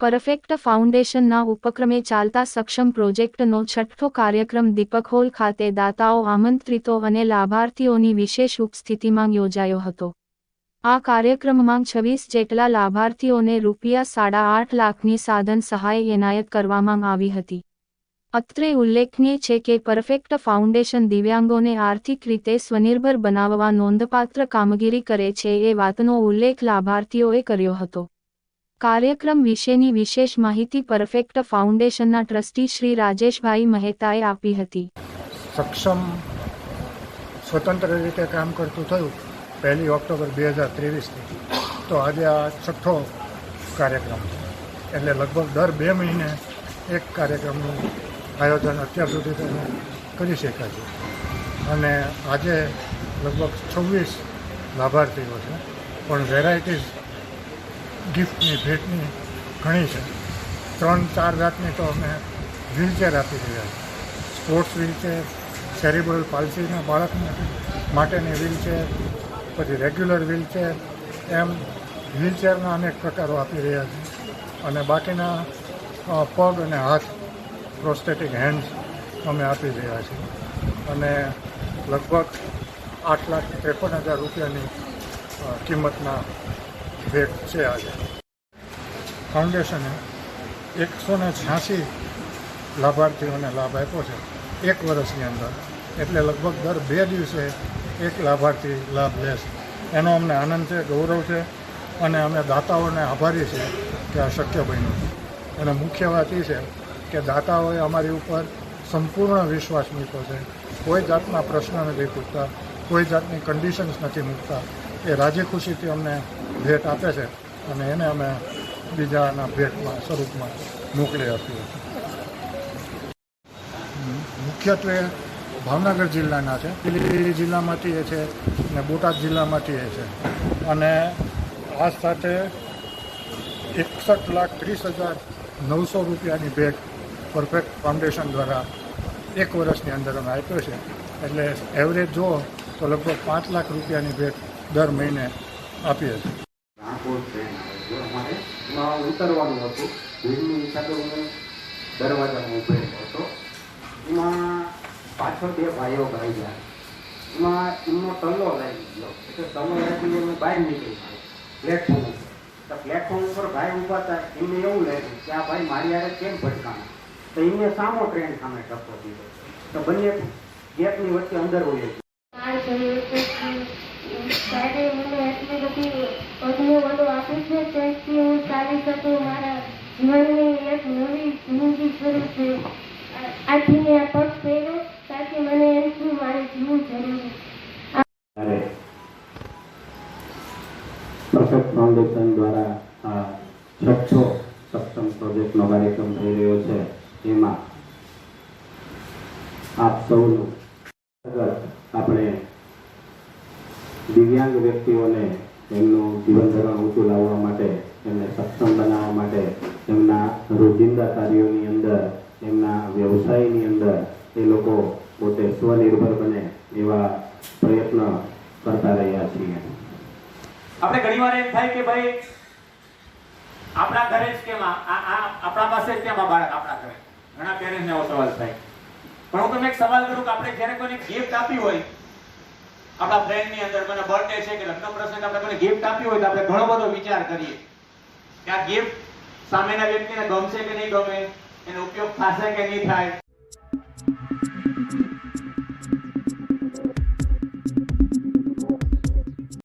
Perfect ફાઉન્ડેશનના ઉપક્રમે ચાલતા સક્ષમ પ્રોજેક્ટનો છઠ્ઠો કાર્યક્રમ દીપક હોલ ખાતે દાતાઓ આમંત્રિતો અને લાભાર્થીઓની વિશેષ ઉપસ્થિતિમાં યોજાયો હતો. આ કાર્યક્રમમાં છવ્વીસ જેટલા લાભાર્થીઓને રૂપિયા સાડા આઠ લાખની સાધન સહાય એનાયત કરવામાં આવી હતી. અત્રે ઉલ્લેખનીય છે કે પરફેક્ટ ફાઉન્ડેશન દિવ્યાંગોને આર્થિક રીતે સ્વનિર્ભર બનાવવા નોંધપાત્ર કામગીરી કરે છે એ વાતનો ઉલ્લેખ લાભાર્થીઓએ કર્યો હતો. કાર્યક્રમ વિશેની વિશેષ માહિતી પરફેક્ટ ફાઉન્ડેશનના ટ્રસ્ટી શ્રી રાજેશભાઈ મહેતાએ આપી હતી. સક્ષમ, સ્વતંત્ર રીતે કામ કરતું થયું પહેલી ઓક્ટોબર બે હજાર ત્રેવીસથી. તો આજે આ છઠ્ઠો કાર્યક્રમ એટલે લગભગ દર બે મહિને એક કાર્યક્રમનું આયોજન અત્યાર સુધી તમે કરી શક્યા છે અને આજે લગભગ છવ્વીસ લાભાર્થીઓ છે. પણ વેરાયટીઝ ગિફ્ટની, ભેટની ઘણી છે. ત્રણ, ચાર જાતની તો અમે વ્હીલચેર આપી રહ્યા છીએ. સ્પોર્ટ્સ વ્હીલચેર સેરિબ્રલ પાલ્સીના બાળક માટે માટેની વ્હીલચેર પછી રેગ્યુલર વ્હીલચેર એમ વ્હીલચેરના અનેક પ્રકારો આપી રહ્યા છે અને બાકીના પગ અને હાથ પ્રોસ્થેટિક હેન્ડ્સ અમે આપી રહ્યા છીએ. અને લગભગ આઠ લાખ ત્રેપન હજાર રૂપિયાની કિંમતના ભેટ છે આજે. ફાઉન્ડેશને એકસો ને છ્યાસી લાભાર્થીઓને લાભ આપ્યો છે એક વર્ષની અંદર. એટલે લગભગ દર બે દિવસે એક લાભાર્થી લાભ લે છે. એનો અમને આનંદ છે, ગૌરવ છે અને અમે દાતાઓને આભારી છીએ કે આ શક્ય બન્યું. છે અને મુખ્ય વાત એ છે કે દાતાઓએ અમારી ઉપર સંપૂર્ણ વિશ્વાસ મૂક્યો છે. કોઈ જાતના પ્રશ્ન નથી પૂછતા, કોઈ જાતની કન્ડિશન્સ નથી મૂકતા. એ રાજી ખુશીથી અમને ભેટ આપે છે અને એને અમે બીજાના ભેટમાં, સ્વરૂપમાં મોકલી આપીએ મુખ્યત્વે ભાવનગર જિલ્લાના છે પીલીભીત જિલ્લામાંથી એ છે અને બોટાદ જિલ્લામાંથી એ છે. અને આ સાથે એકસઠ લાખ ત્રીસ હજાર નવસો રૂપિયાની ભેટ પરફેક્ટ ફાઉન્ડેશન દ્વારા એક વર્ષની અંદર અમે આપ્યો છે. એટલે એવરેજ જુઓ તો લગભગ પાંચ લાખ રૂપિયાની ભેટ દર મહિને આપીએ છીએ. રાણપુર ટ્રેન આવે છે અમારે એમાં ઉતરવાનું હતું. ભીડની હિસાબે હું દરવાજામાં ઊભો હતો. એમાં પાછળ બે ભાઈઓ ભાઈ ગયા એમાં એમનો ટલ્લો લાગી ગયો. એટલે ટલ્લો લાગી અમે બહાર નીકળી ગયો. પ્લેટફોર્મ તો પ્લેટફોર્મ ઉપર ભાઈ ઊભા એમને એવું લાગ્યું કે આ ભાઈ મારી હારે કેમ ભટકાણા? તો એમને સામો ટ્રેન સામે ટપ્પો દીધો. તો બંને ગેપની વચ્ચે અંદર વહી સાહેબે મને એટલી બધી બધું આપ્યું છે તેથી હું ચાલી શકું મારા જીવનની એક નવી જિંદગી શરૂ છે આથી મેં આ પગ પહેર્યો ત્યાંથી મને એમ મારે જીવવું જરૂરી ફાઉન્ડેશન દ્વારા આ છઠ્ઠો સક્ષમ પ્રોજેક્ટનો કાર્યક્રમ થઈ રહ્યો છે. એમાં આપ સૌનું અંતર્ગત આપણે દિવ્યાંગ વ્યક્તિઓને એમનું જીવન ધોરણ ઊંચું લાવવા માટે, એમને સક્ષમ બનાવવા માટે, એમના રોજિંદા કાર્યોની અંદર, એમના વ્યવસાયની અંદર એ લોકો પોતે સ્વનિર્ભર બને એવા પ્રયત્ન કરતા રહ્યા છીએ. આપણે ઘણીવાર એમ થાય કે ભાઈ, આપણા ઘરે જ કેમ આપણા પાસે જ કેમ બાળક આપણા ઘરે? ઘણા પેરેન્ટ્સને એવો સવાલ થાય. પણ હું તમને એક સવાલ કરું કે આપણે જ્યારે કોઈને ગિફ્ટ આપી હોય આપણા ફ્રેન્ડની અંદર મને બર્થડે છે કે લગ્ન પ્રસંગ આપણે કોઈને ગિફ્ટ આપી હોય તો આપણે ઘણો બધો વિચાર કરીએ. કે આ ગિફ્ટ સામેના વ્યક્તિને ગમશે કે નહીં ગમે, એનો ઉપયોગ થશે કે નહીં થાય?